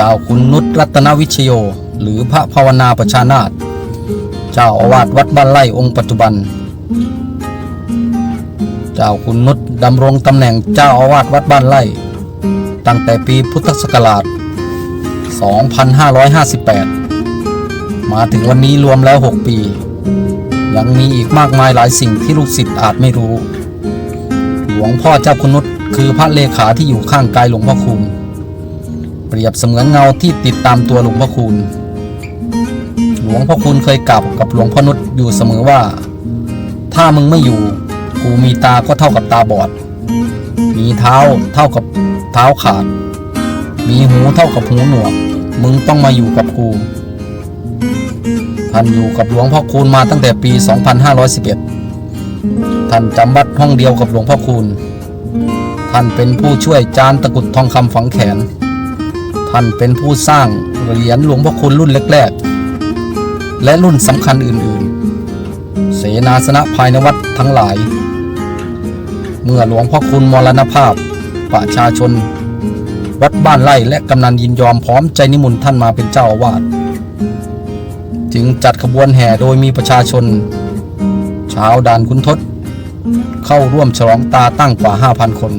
เจ้าคุณนุชรัตนวิชโย หรือพระภาวนาประชานาถเจ้าอาวาสวัดบ้านไร่องค์ปัจจุบัน เจ้าคุณนุชดำรงตำแหน่งเจ้าอาวาสวัดบ้านไร่ ตั้งแต่ปีพุทธศักราช 2558 มาถึงวันนี้รวมแล้ว 6 ปี ยังมีอีกมากมายหลายสิ่งที่ลูกศิษย์อาจไม่รู้ หลวงพ่อเจ้าคุณนุชคือพระเลขาที่อยู่ข้างกายหลวงพ่อคูณ เปรียบเสมือนเงาที่ติดตามตัวหลวงพ่อคูณ หลวงพ่อคูณเคยกล่าวกับหลวงพ่อนุชอยู่เสมอว่า ถ้ามึงไม่อยู่กูมีตาก็เท่ากับตาบอด มีเท้าเท่ากับเท้าขาด มีหูเท่ากับหูหนวก มึงต้องมาอยู่กับกูท่านอยู่กับหลวงพ่อคูณมาตั้งแต่ปี 2511 ท่านจำวัดห้องเดียวกับหลวงพ่อคูณ ท่านเป็นผู้ช่วยจานตะกุดทองคำฝังแขน ท่านเป็นผู้สร้างเหรียญหลวงพ่อคูณรุ่นแรกๆ และรุ่นสำคัญอื่นๆ เสนาสนะภายในวัดทั้งหลาย เมื่อหลวงพ่อคูณมรณภาพ ประชาชน วัดบ้านไร่และกำนันยินยอมพร้อมใจนิมนต์ท่านมาเป็นเจ้าอาวาสจึงจัดขบวนแห่โดยมีประชาชน ชาวด่านคุณทศ เข้าร่วมฉลองตาตั้งกว่า 5,000 คน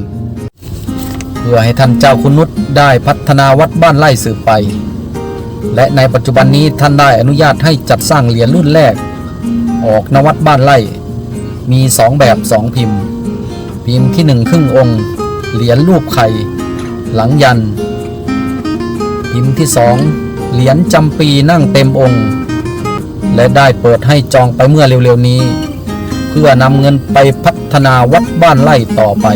เพื่อให้ท่านเจ้าคุณนุชได้พัฒนาวัดบ้านไร่สืบไป และในปัจจุบันนี้ท่านได้อนุญาตให้จัดสร้างเหรียญรุ่นแรก ออกนวัดบ้านไร่ มีสองแบบสองพิมพ์ พิมพ์ที่หนึ่งครึ่งองค์ เหรียญรูปไข่ หลังยัน พิมพ์ที่สองเหรียญจำปีนั่งเต็มองค์ และได้เปิดให้จองไปเมื่อเร็วๆนี้ เพื่อนำเงินไปพัฒนาวัดบ้านไร่ต่อไป